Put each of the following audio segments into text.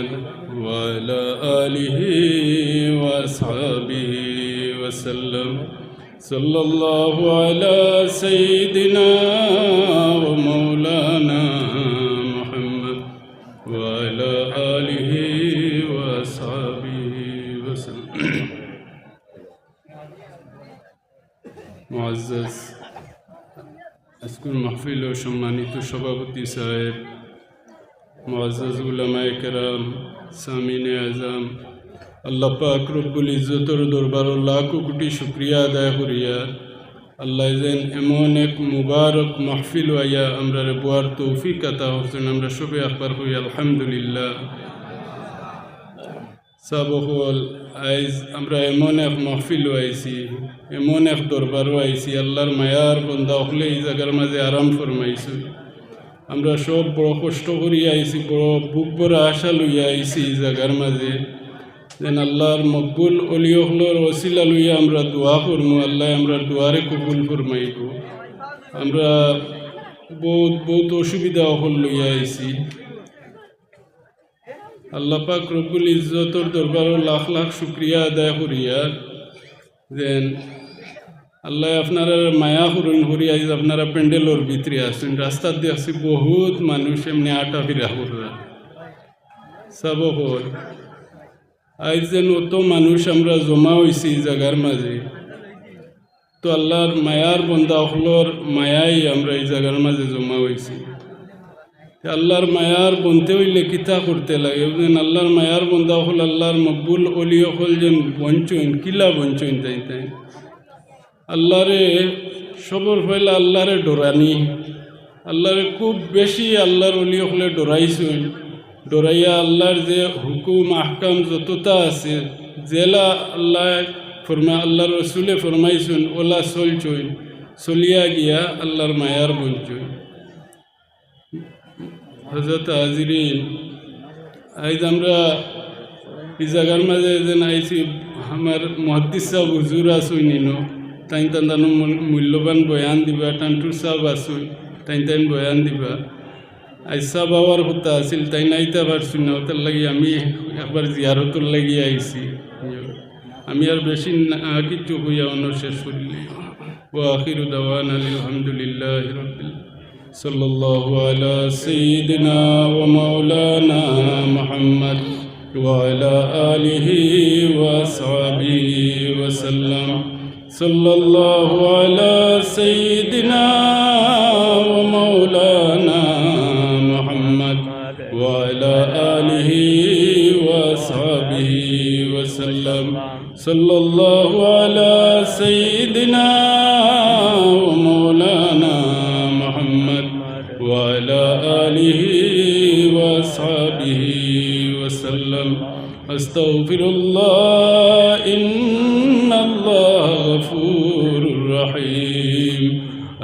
محمد وعلى آله وأصحابه وسلم صلى الله على سيدنا ومولانا محمد وعلى آله وأصحابه وسلم معزز আজকের মাহফিল ও সম্মানিত সভাপতি সাহেব মুআজ্জাজ উলামায়ে কেরাম সামিনে আজম আল্লাহ পাক রব্বুল ইজ্জতর দরবার লাখ কোটি শুক্রিয়া আদায় করিয়া আল্লাহ যেন এমন এক মুবারক মাহফিল আইয়া আমরা বুয়ার তৌফিক আতা হোসেন আমরা সবে আকবার হই আলহামদুলিল্লাহ সাবহল আইজ আমরা এমন এক মহফিল আইছি এমন এক দরবারও আইছি আল্লাহর মায়ার বন্ধা হলে এই জায়গার মাঝে আরাম ফরমাইছো আমরা সব বড় কষ্ট করি আইছি, বড় বুক বড় আশা লইয়া আইছি এই জায়গার মাঝে। যেন আল্লাহর মকবুল অলিয়হলর ওসিলা লইয়া আমরা দোয়া করমু, আল্লাহ আমরা দোয়ারে কবুল ফরমাইব। আমরা বহুত বহুত অসুবিধা হল লইয়া আইছি। আল্লাহ পাক রব্বুল ইজ্জতর দরবারও লাখ লাখ শুক্রিয়া আদায় করিয়া, যেন আল্লাহ আপনারা মায়া করুন করি, আজ আপনারা প্যান্ডেলর ভিতরে আসেন। রাস্তার দিয়ে আসি বহুত মানুষ, এমনি আটা ফিরা কররা সব হল আজ যেন অত মানুষ আমরা জমা হয়েছি জায়গার মাঝে, তো আল্লাহর মায়ার বন্ধা হলর মায়াই আমরা এই জায়গার মাঝে জমা হয়েছি আল্লাহর মায়ার বনতে হইলে কিতা করতে লাগে? যেন আল্লাহর মায়ার বন্ধা হল আল্লাহর মকবুল অলি হল যেন বঞ্চইন কিলা বঞ্চইন তাই তাই। আল্লাহরে সবর হইলে আল্লাহরে ডরানি। আল্লাহরে খুব বেশি আল্লাহর অলি হলে ডরাইছুন ডরাইয়া আল্লাহর যে হুকুম, আহকাম যতটা আছে, জেলা আল্লাহ ফরমা, আল্লাহর রসুলে ফরমাইছুন, ওলা চলছইন চলিয়া গিয়া আল্লাহর মায়ার বঞ্চইন হজরত হাজিরিন আজ আমরা এই জায়গার মাঝে যেন আইছি, আমার মহাদ্দিস সাহেব হুজুর নিনো তাই তান মূল্যবান বয়ান দিবা টান্টুর সাহেব আসুই তাই তাই বয়ান দিবা আইসা বাবার হতা আছিল তাই নাইতে পারছি না ওটার লাগি আমি একবার জিয়ারতর লাগি আইছি আমি আর বেশি না কিছু হইয়া অন্য শেষ করিলি ও আখির দাওয়ান আলহামদুলিল্লাহ রবিল صلى الله على سيدنا ومولانا محمد وعلى آله وأصحابه وسلم صلى الله على سيدنا ومولانا محمد وعلى آله وأصحابه وسلم. صلى الله على سيدنا ومولانا محمد وعلى آله وأصحابه وسلم. أستغفر الله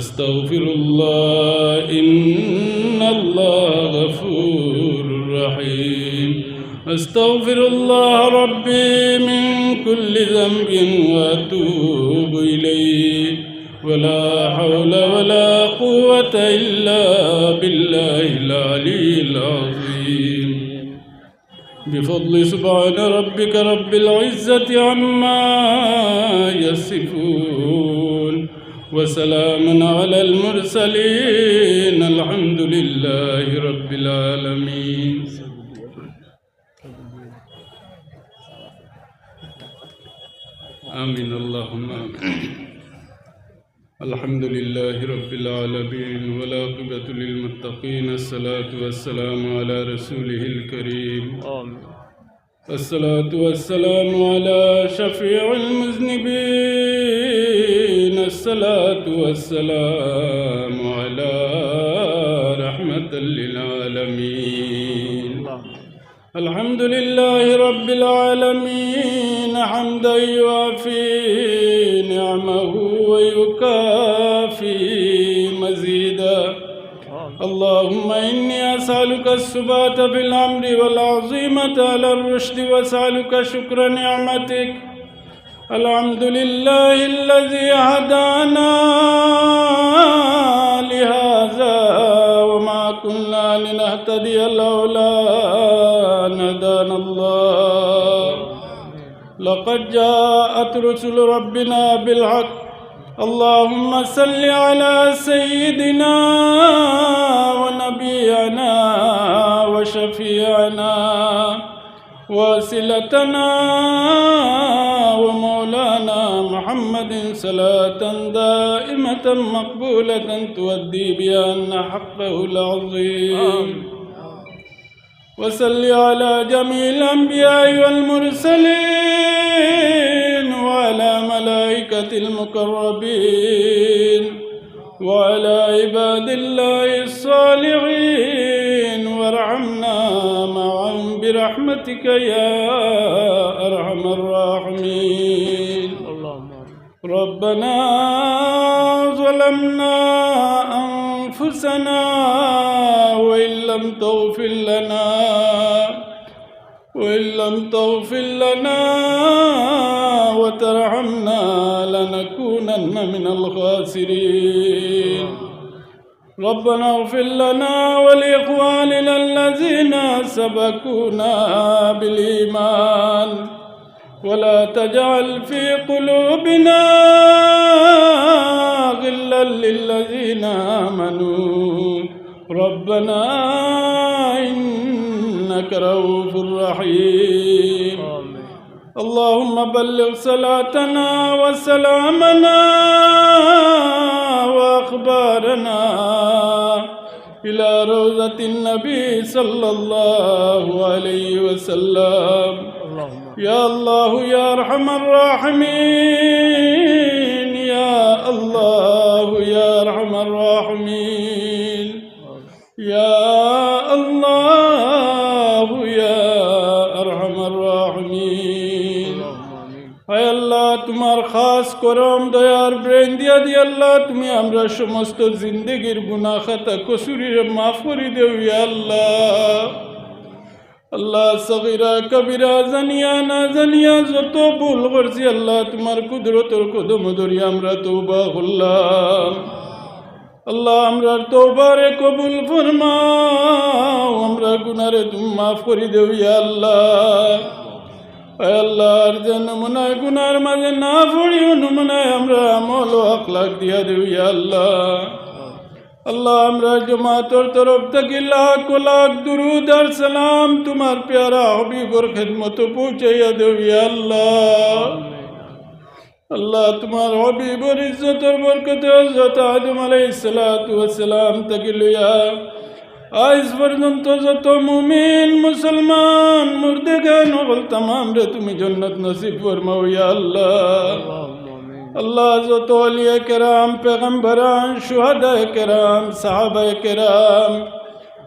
أستغفر الله إن الله غفور رحيم. أستغفر الله ربي من كل ذنب وأتوب إليه. ولا حول ولا قوة إلا بالله العلي العظيم. بفضل سبحان ربك رب العزة عما يصفون. وسلام على المرسلين الحمد لله رب العالمين. آمين اللهم آمين. الحمد لله رب العالمين والعاقبة للمتقين الصلاة والسلام على رسوله الكريم. الصلاة والسلام على شفيع المذنبين. الصلاة والسلام على رحمة للعالمين. الحمد لله رب العالمين حمدا يوافي نعمه ويكافي مزيدا. اللهم إني أسألك الثبات في الأمر والعظيمة على الرشد وأسألك شكر نعمتك. الحمد لله الذي هدانا لهذا وما كنا لنهتدي لولا أن هدانا الله. لقد جاءت رسل ربنا بالحق. اللهم صل على سيدنا ونبينا وشفيعنا وأسلتنا ومولانا محمد صلاة دائمة مقبولة تؤدي بأن حقه العظيم. وصل على جميع الأنبياء والمرسلين وعلى ملائكة المقربين وعلى عباد الله الصالحين. وارحمنا معهم برحمتك يا أرحم الراحمين. ربنا ظلمنا أنفسنا وإن لم تغفر لنا وإن لم تغفر لنا وترحمنا لنكونن من الخاسرين. ربنا اغفر لنا ولإخواننا الذين سبقونا بالإيمان. ولا تجعل في قلوبنا غلا للذين آمنوا. ربنا إنك رؤوف رحيم. اللهم بلغ صلاتنا وسلامنا وأخبارنا إلى روضة النبي صلى الله عليه وسلم. يا الله يا أرحم الراحمين يا الله يا أرحم الراحمين يا الله يا أرحم الراحمين হায় আল্লাহ তোমার খাস করম দয়ার ব্রেন দিয়া দি আল্লাহ তুমি আমরা সমস্ত জিন্দগির গুনাহ খাতা কসুরির মাফ করে দেও ইয়া আল্লাহ আল্লাহ সগিরা কবিরা জানিয়া না জানিয়া যত ভুল করছি আল্লাহ তোমার কুদরতর কদম ধরি আমরা তৌবা করলাম। আল্লাহ আমরা তোবারে কবুল ফরমাও, আমরা গুনারে তুমি মাফ করে ইয়া আল্লাহ। আল্লাহর যে নমুনায় গুনার মাঝে না পড়িও, নমুনায় আমরা আমল ও আখলাক দিয়া ইয়া আল্লাহ। আল্লাহ, আমরা জমাতর তরফ থেকে লাখ লাখ দুরুদ আর সালাম তোমার প্যারা হবিবর খেদমত পৌঁছাইয়া ইয়া আল্লাহ। আল্লাহ, তোমার হবিবর ইজ্জতর বরকতে হযরত আদম ওয়াস সালাম থেকে লইয়া আজ পর্যন্ত যত মুমিন মুসলমান মুর্দেগান হল, তামাম রে তুমি জন্নত নসিব ফরমাও আল্লাহ। اللہ حضرت علیہ کرام پیغمبران شہداء کرام صحابہ کرام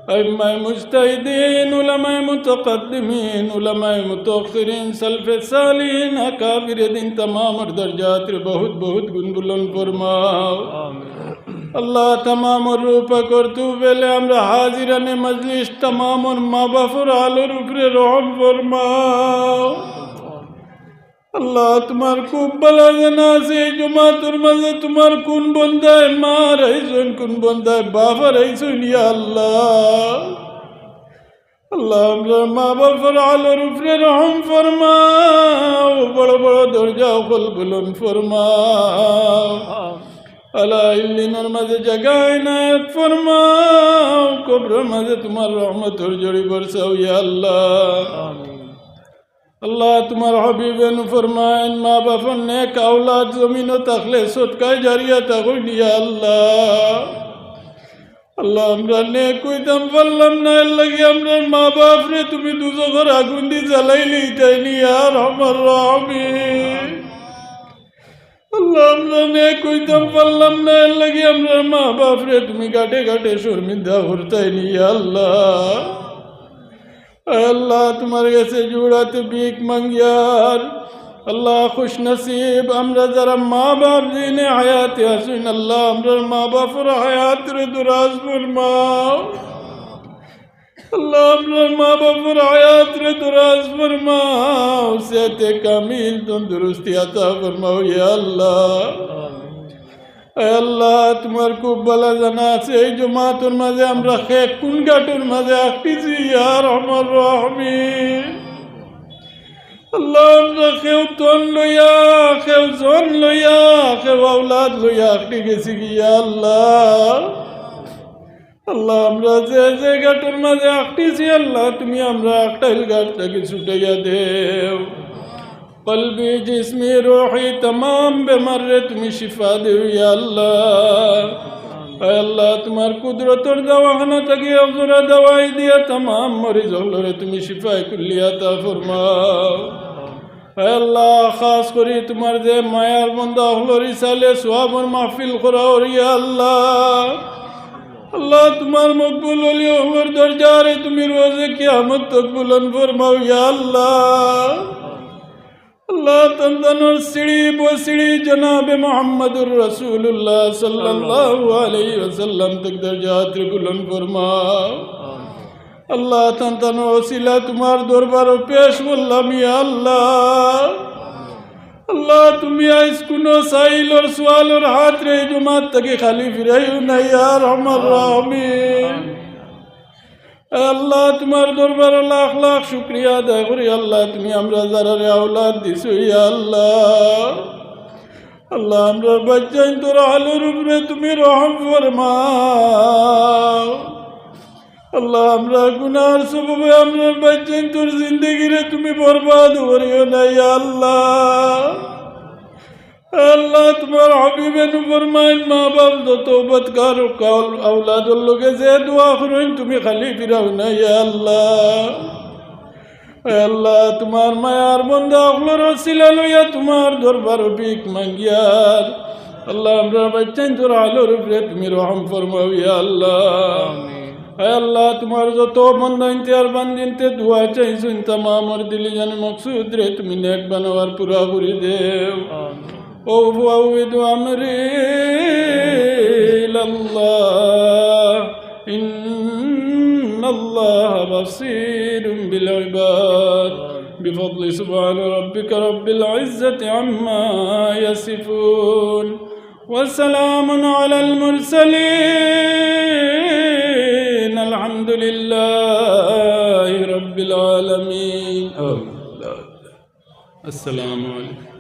علماء مجتہدین علماء متقدمین علماء متاخرین سلف صالحین اکابر دین تمام اور درجات رو بہت بہت گن بلند فرماؤ اللہ تمام اور روپا کرتو بیلے امرا حاضران مجلس تمام اور ماں بفر آلو روپر رحم فرماؤ আল্লাহ, তোমার খুব বলা জানা আছে, এই জমাতুর মাঝে তোমার কোন বন্দায় মা রাইছুন কোন বন্দায় বাবা রাইছুন ইয়া আল্লাহ। আল্লাহ, আমরা মা বাবার আলোর উপরে রহম ফরমাও, বড় বড় দরজা কল বুলন ফরমাও। আলা ইল্লিনের মাঝে জাগায় নায়ক ফরমাও, কবরের মাঝে তোমার রহমতর জড়ি বরসাও ইয়া আল্লাহ। আল্লাহ তোমার হবিবেন ফরমাইন, মা বাপন নেক আওলাদ জমিনও থাকলে সৎকায় জারিয়া থাকুন ইয়া আল্লাহ। আল্লাহ, আমরা নে কইতাম পারলাম না, এর লাগে আমরা মা বাপ রে, তুমি দুজোঘর আগুন দিয়ে জ্বালাইলি তাইনি আর আমার রহমি আল্লাহ, আমরা নে কইতাম পারলাম না, এর লাগে আমরা মা বাপ রে, তুমি ঘাটে ঘাটে শর্মিন্দা করতাইনি আল্লাহ। اللہ تمہارے سے جڑا تو بیک منگیار اللہ خوش نصیب امر ذرا ماں باپ جی نے حیات حسین، اللہ امر ماں باپ را حیات ر دراز فرما اللہ امر ماں باپ را حیات ر دراز فرما اسے تے تم تندرستی عطا فرماؤ، یا اللہ۔ আল্লাহ, তোমার খুব বলা জানা আছে, এই জমাতুর মাঝে আমরা খেক কোন গাটুর মাঝে আঁকতেছি আর আমার রহমিন আল্লাহ, আমরা কেউ তন লইয়া কেউ জন লইয়া কেউ আউলাদ লইয়া আঁকতে গেছি গিয়া আল্লাহ? আল্লাহ যে যে ঘাটের মাঝে আঁকতেছি আল্লাহ, তুমি আমরা আঁকটাইল ঘাট থেকে ছুটাইয়া দেও। কলবি, জিসমি, রোহি তমাম বেমারে তুমি শিফা দেও আল্লাহ। আল্লাহ, তোমার কুদরতর দাওয়াখানা থেকে অজরা দাওয়াই দিয়া তমাম মরিজ হলরে তুমি শিফাই কুল্লিয়া তা ফরমাও। আল্লাহ, খাস করি তোমার যে মায়ার বন্ধা হলরি সালে সোয়াবর মাহফিল করা ইয়া আল্লাহ। আল্লাহ, তোমার মকবুল অলি ওমর দরজারে তুমি রোজে কিয়ামত তক বুলন ফরমাও ইয়া আল্লাহ। আল্লাহ তন্দনুর সিঁড়ি বসিড়ি জনাবে মোহাম্মদুর রসুল্লাহ সাল্লাল্লাহু আলাইহি ওয়াসাল্লাম। তক দরজাত বুলন ফরমাও। আল্লাহ তন্দনু ওসিলা তোমার দরবার পেশ বললাম, ইয়া আল্লাহ। তুমি আইস কোনো সাইলর সোয়ালর হাত রে, জমাত থেকে খালি ফিরাইও নাই আর আমার রহমিন। আল্লাহ, তোমার দরবার লাখ লাখ শুক্রিয়া আদায় করি। আল্লাহ, তুমি আমরা যারা রে আওলাদ দিছো আল্লাহ। আল্লাহ, আমরা বাচ্চাই তোর আলোর উপরে তুমি রহম ফরমাও। আল্লাহ, আমরা গুনার সববে আমরা বাচ্চাই তোর জিন্দগিরে তুমি বরবাদ করিও না, ইয়া আল্লাহ। আল্লাহ তোমার হাবিবে নু ফরমাইন মা বাপ যত বদকার কাল আওলাদর লোকে যে দোয়া করেন তুমি খালি ফিরাও না ইয়া আল্লাহ। আল্লাহ তোমার মায়ার বন্ধা অগলোর শিলা লইয়া তোমার দরবার ভিক মাঙ্গিয়ার আল্লাহ আমরা বাচ্চান তোর আলোর উপরে তুমি রহম ফরমাও ইয়া আল্লাহ। আল্লাহ তোমার যত বন্ধা ইন্তিয়ার বান্দিনতে দোয়া চাইছুন তামামর দিলি জান মকসুদ রে তুমি নেক বানাবার পুরা করে দেও। أفوض أمري إلى الله. إن الله بصير بالعباد. بفضل سبحان ربك رب العزة عما يصفون. وسلام على المرسلين. الحمد لله رب العالمين. السلام عليكم.